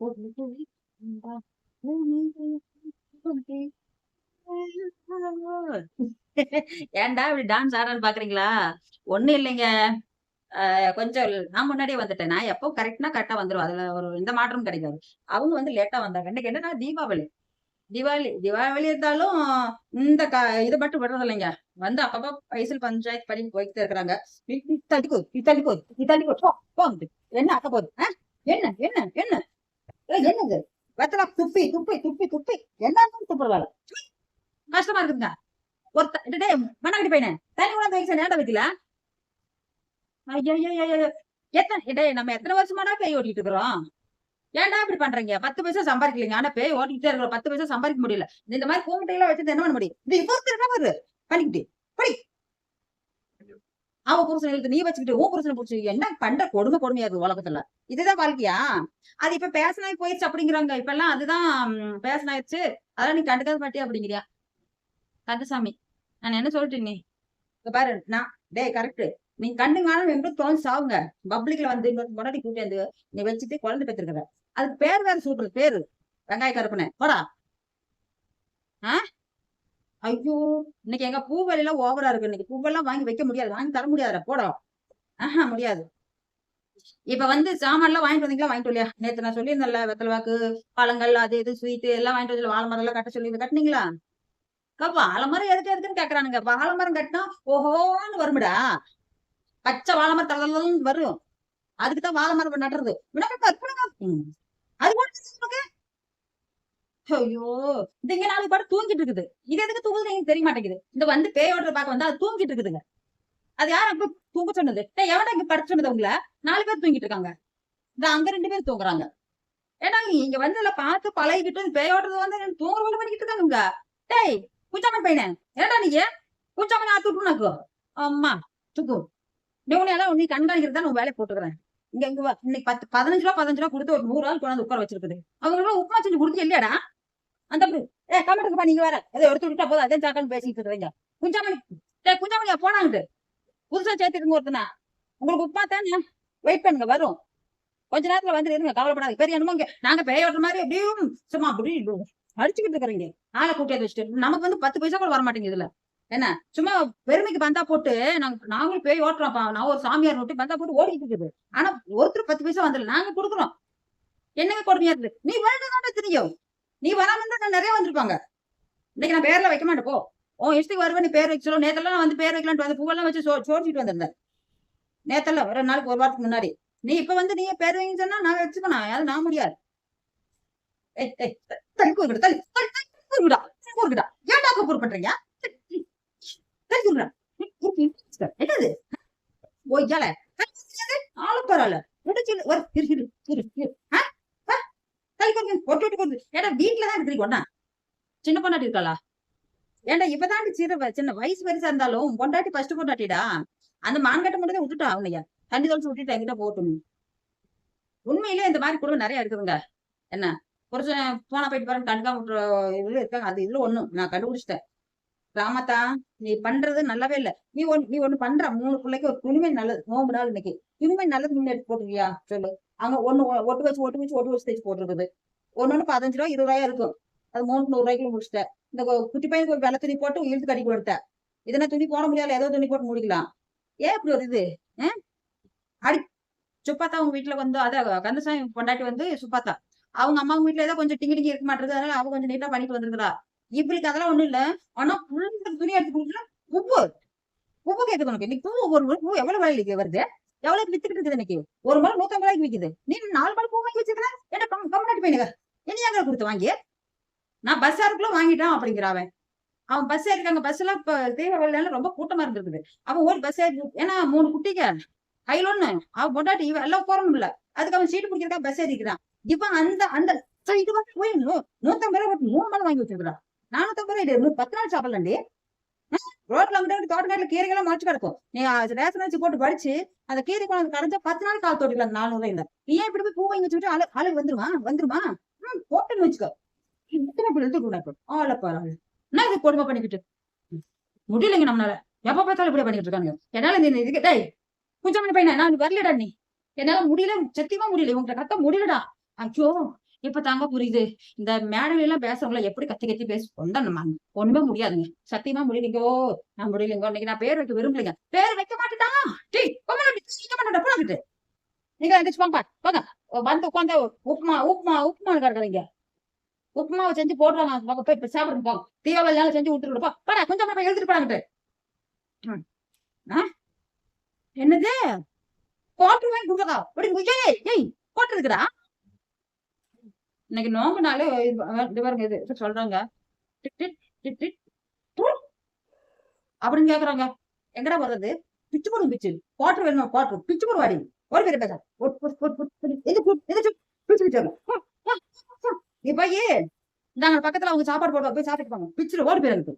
ஏன்டா இப்படி டான்ஸ் ஆடுறான்னு பாக்குறீங்களா? ஒண்ணும் இல்லைங்க. அஹ் கொஞ்சம் நான் முன்னாடியே வந்துட்டேன். நான் எப்போ கரெக்ட்னா கரெக்டா வந்துருவேன். அதுல ஒரு எந்த மாற்றமும் கிடைக்காது. அவங்க வந்து லேட்டா வந்தாங்க. இன்னைக்கு என்னன்னா தீபாவளி. தீபாவளி தீபாவளி இருந்தாலும் இந்த க இது மட்டும் விடுறது இல்லைங்க. வந்து அப்பப்போ பைசல் பஞ்சாயத்து படி போயிட்டு இருக்கிறாங்க. நீ போகுது தள்ளிக்கோ போகுது தள்ளிக்கோ போகுது என்ன ஆக்க போகுது? என்ன என்ன என்ன? ஏய், என்னது? வெத்தலா துப்பி துப்பி துப்பி துப்பி. என்ன துப்புற வேலை கஷ்டமா இருக்குங்க. ஒரு டே மண்ணாக்கட்டி பையனே தண்ணி கூட வயசு நேரம் வைக்கல ஐயோ எத்தனை டேய் நம்ம எத்தனை வருஷமாடா பேய் ஓட்டிட்டு இருக்கிறோம் ஏன்டா இப்படி பண்றீங்க பத்து பைசா சம்பாதிக்கலீங்க ஆனா பேய் ஓட்டிக்கிட்டே இருக்கிறோம் பத்து பைசா சம்பாதிக்க முடியல இந்த மாதிரி கூமிட்டையெல்லாம் வச்சு என்ன பண்ண முடியும் இது இப்போ என்ன வருது பண்ணிக்கிட்டு படி அவன் புருஷன் இழுத்து நீ வச்சுக்கிட்டு உன் புருஷனை புடிச்சு என்ன பண்ற? கொடுமை கொடுமையா இருக்கு உலகத்துல. இதுதான் வாழ்க்கையா? அது இப்ப பேசனாய் போயிடுச்சு அப்படிங்கிறாங்க. இப்ப எல்லாம் அதுதான் பேசினாயிருச்சு பேசனாயிடுச்சு. அதெல்லாம் நீ கண்டுக்காத மாட்டியா அப்படிங்கிறியா? கந்தசாமி நான் என்ன சொல்லிட்டேன் நீ? பாரு நான் டேய் கரெக்ட் நீ கண்டுங்காலும் எப்படி தோணு சாவுங்க. பப்ளிக்ல வந்து இன்னொரு முன்னாடி கூட்டி வந்து நீ வச்சுட்டு குழந்தை பெற்றிருக்கிற அதுக்கு பேர் வேற சொல்றது பேரு. வெங்காய கருப்பனே போடா. ஆ? ஐயோ இன்னைக்கு எங்க பூவெல்லாம் ஓவரா இருக்கு. இன்னைக்கு பூவெல்லாம் வாங்கி வைக்க முடியாது. வாங்கி தர முடியாது போடா. ஆஹா முடியாது. இப்ப வந்து சாமான்லாம் வாங்கிட்டு வந்தீங்களா? வாங்கிட்டு வரலையா? நேத்து நான் சொல்லியிருந்தேன்ல வெத்தலை வாக்கு பழங்கள் அது இது ஸ்வீட்டு எல்லாம் வாங்கிட்டு வந்து வாழை மரம் எல்லாம் கட்ட சொல்லி கட்டினீங்களா? கப்பா ஆலமரம் எதுக்கு எதுக்குன்னு கேக்குறானுங்க. வாழை மரம் கட்டினா ஓஹோன்னு வரும்டா. பச்சை வாழைமரம் மரம் வரும். அதுக்குதான் வாழைமரம் நடுறது. அது கூட ஐயோ இந்த இங்க நாலு பாட்டு தூங்கிட்டு இருக்குது. இது எதுக்கு தூங்குது எனக்கு தெரிய மாட்டேங்குது இந்த வந்து பேயோட பார்க்க வந்து அது தூங்கிட்டு இருக்குதுங்க. அது யார் அப்ப தூங்க சொன்னது? டேய், எவன்டா இங்க படுத்து சொன்னது உங்களை? நாலு பேர் தூங்கிட்டு இருக்காங்க. இந்த அங்க ரெண்டு பேர் தூங்குறாங்க. ஏன்னா இங்க வந்து இதுல பார்த்து பழகிக்கிட்டு பேயோடுறது வந்து எனக்கு தூங்குற பண்ணிக்கிட்டு இருக்காங்க உங்க டேய் குஞ்சாமன் பையனே ஏடா நீங்க குஞ்சாமன் ஆத்து விட்டுனாக்கு அம்மா தூக்கு நீ எல்லாம் நீ கண்காணிக்கிறது தான் உன் வேலையை போட்டுக்கிறேன். இங்க இங்க இன்னைக்கு பத்து பதினஞ்சு ரூபா பதினஞ்சு ரூபா கொடுத்து ஒரு நூறு ஆள் கொண்டாந்து உட்கார வச்சிருக்குது. அவங்க உப்புமா செஞ்சு கொடுத்து இல்லையாடா அந்த ஏ கமெண்ட்டுக்குப்பா நீங்க வேற. ஏதோ எடுத்து விட்டா போதும். அதே சாக்கான்னு பேசிட்டு இருக்கீங்க குஞ்சாமணி டே குஞ்சாமணியா போனாங்கட்டு புதுசா சேர்த்துருங்க ஒருத்தனா. உங்களுக்கு உப்புமா தானே? வெயிட் பண்ணுங்க வரும். கொஞ்ச நேரத்துல வந்து இருங்க கவலைப்படாது பெரிய என்னமோ இங்க. நாங்க பேய ஓட்டுற மாதிரி எப்படியும் சும்மா அப்படி அடிச்சுக்கிட்டு இருக்கிறீங்க. ஆளை கூட்டியது வச்சுட்டு நமக்கு வந்து பத்து பைசா கூட வர மாட்டேங்குது இதுல. என்ன? சும்மா பெருமைக்கு பந்தா போட்டு நாங்க நாங்களும் பேய் ஓட்டுறோம்ப்பா. நான் ஒரு சாமியார் விட்டு பந்தா போட்டு ஓடிக்கிட்டு இருக்குது. ஆனா ஒருத்தர் பத்து பைசா வந்துடல நாங்க கொடுக்குறோம். என்னங்க கொடுமையா இருக்கு நீ வேண்டாம் தெரியும். நீ வராம இருந்தா நிறைய வந்திருப்பாங்க. இன்னைக்கு நான் பேர்ல வைக்க மாட்டேன் போ. உன் இஷ்டத்துக்கு வருவேன் நீ பேர் வைக்க சொல்ல. நேத்தெல்லாம் நான் வந்து பேர் வைக்கலான்ட்டு வந்து பூவெல்லாம் வச்சு சோடிச்சுட்டு சோடிச்சிட்டு வந்திருந்தேன். நேத்தெல்லாம் ஒரு நாளைக்கு ஒரு வாரத்துக்கு முன்னாடி. நீ இப்ப வந்து நீ பேர் வைங்க சொன்னா நான் வச்சுக்கணும் அது நான் முடியாது. ஏய் ஏய் தள்ளி கூறுடா தள்ளி தள்ளி தள்ளி ஏன்டா கூறு பண்றீங்க தள்ளி கூறுடா என்னது? ஓய்யால ஆளு பரவாயில்ல ஒரு தள்ளி கூறு ஒட்டு விட்டு கூறு ஏடா வீட்டுல தான் இருக்கிறீங்க சின்ன பொண்டாட்டி இருக்காளா? ஏன்டா இப்பதான் சின்ன சின்ன வயசு பெருசா இருந்தாலும் பொண்டாட்டி ஃபர்ஸ்ட் பொண்டாட்டிடா. அந்த மான்கட்ட மட்டும் தான் விட்டுட்டா அவனையா. தண்ணி தொலைச்சு விட்டுட்டு என்கிட்ட போட்டும் உண்மையிலே இந்த மாதிரி குடும்பம் நிறைய இருக்குதுங்க. என்ன? புருஷன் போனா போயிட்டு பாருங்க கண்காம இதுல இருக்காங்க. அது இதுல ஒண்ணு நான் கண்டுபிடிச்சிட்டேன். ராமத்தா நீ பண்றது நல்லாவே இல்ல. நீ ஒன் நீ ஒண்ணு பண்ற. மூணு பிள்ளைக்கு ஒரு துணிமை நல்லது. நோம்பு நாள் இன்னைக்கு. துணிமை நல்லது நீங்க எடுத்து போட்டுருக்கியா? சொல்லு. அவங்க ஒண்ணு ஒட்டு வச்சு ஒட்டு வச்சு ஒட்டு வச்சு தைச்சு போட்டுருக்குது. ஒன்னொன்னு பதினஞ்சு ரூபா இருபது ரூபாயா இருக்கும். அது மூணு நூறு ரூபாய்க்கு முடிச்சிட்டேன் இந்த குட்டி பையனுக்கு ஒரு துணி போட்டு இழுத்து கட்டி கொடுத்தேன் இதனா துணி போட முடியாது ஏதோ துணி போட்டு முடிக்கலாம். ஏன் இப்படி ஒரு இது? அடி சுப்பாத்தா உங்க வீட்டுல வந்து அத கந்தசாமி கொண்டாட்டி வந்து சுப்பாத்தா. அவங்க அம்மா வீட்டுல ஏதோ கொஞ்சம் டிங்கி டிங்கி இருக்க மாட்டேங்குது அதனால அவங்க கொஞ்சம் நீட்டா பண்ணிட்டு வந்திருக்கிறா இப்படிக்கு அதெல்லாம் ஒண்ணும் இல்ல. ஆனா புள்ள துணி எடுத்து கொடுக்கல உப்பு. உப்பு கேக்குது உனக்கு. இன்னைக்கு பூ ஒரு ஒரு பூ எவ்வளவு விலைக்கு வருது? எவ்வளவு வித்துக்கிட்டு இருக்குது இன்னைக்கு? ஒரு மரம் நூத்தம்பது ரூபாய்க்கு விக்குது. நீ நாலு மரம் பூ வாங்கி வச்சிருக்க என்ன கம் போயினுங்க பையனுங்க கொடுத்து வாங்கி நான் பஸ் ஏறக்குள்ள வாங்கிட்டான் அப்படிங்கிற அவன். அவன் பஸ் ஏறிக்காங்க பஸ் எல்லாம் இப்ப தீவிர ரொம்ப கூட்டமா இருந்திருக்குது. அவன் ஒரு பஸ் ஏறி ஏன்னா மூணு குட்டிங்க. கையில ஒண்ணு அவன் பொண்டாட்டி இவன் எல்லாம் போறணும் இல்ல. அதுக்கு அவன் சீட்டு பிடிக்கிறதா பஸ் ஏறிக்கிறான். இவன் அந்த அந்த இது வந்து போய் நூத்தம்பது ரூபாய் மூணு மணி வாங்கி வச்சிருக்கிறான். நானூத்தம்பது ரூபாய் இது நூ- பத்து நாள் சாப்பிடலாண்டி ரோட்ல அங்கிட்ட தோட்டக்காட்டில கீரைகள்லாம் மறைச்சு கிடக்கும். நீ அது ரேஷன் வச்சு போட்டு படிச்சு அந்த கீரை கொண்டு கரைஞ்சா பத்து நாள் கால் தோட்டில அந்த நானூறு ரூபாயில. நீ ஏன் இப்படி போய் பூ வாங்கி வச்சுட்டு அழு அழகு வந்துருமா? வந்துருமா? ம், போட்டுன்னு வச்சுக்கோ. இத்தனை இப்படி எழுத்து கூடாது ஆள பரவாயில்ல என்ன இது கொடுமை பண்ணிக்கிட்டு? முடியலங்க முடியலைங்க நம்மளால. எப்ப பார்த்தாலும் இப்படி பண்ணிட்டு இருக்காங்க என்னால இந்த இதுக்கு டேய் கொஞ்சம் பையனா நான் வரலடா நீ. என்னால முடியல சத்தியமா முடியல. உங்கள்கிட்ட கத்த முடியலடா. ஐயோ இப்ப தாங்க புரியுது. இந்த மேடையில எல்லாம் பேசுறவங்கள எப்படி கத்தி கத்தி பேச சொந்த ஒண்ணுமே முடியாதுங்க. சத்தியமா முடியலைங்கோ. நான் முடியலைங்கோ. இன்னைக்கு நான் பேர் வைக்க விரும்பலைங்க. பேர் வைக்க மாட்டேடா டேய் நீங்க எந்திரிச்சு போங்க. போங்க வந்து உட்காந்து உப்புமா உப்புமா உப்புமா கிடக்குறீங்க உப்புமாவை செஞ்சு போடுறாங்க. போங்க போய் சாப்பிடுங்க போங்க. தீபாவளி செஞ்சு விட்டுருப்பா பாடா கொஞ்சம் போய் எழுதிட்டு போறாங்கிட்டு என்னது? கோட்டு வாங்கி கொடுக்கறதா அப்படி ஏய் போட்டு கோட்டு இருக்குடா இன்னைக்கு நோம்புனாலே இது பாருங்க இது இது சொல்றாங்க. அப்படின்னு கேக்குறாங்க. எங்கடா வர்றது பிச்சு போடும் பிச்சு. குவாட்டர் வேணுமா? குவாட்டர் பிச்சு போடு வாடி ஒரு பேர் பேச எது எது பிச்சு நீ போய். நாங்க பக்கத்துல அவங்க சாப்பாடு போடுவோம் போய் சாப்பிட்டு போங்க. பிச்சுட்டு ஓடி போயிருக்கு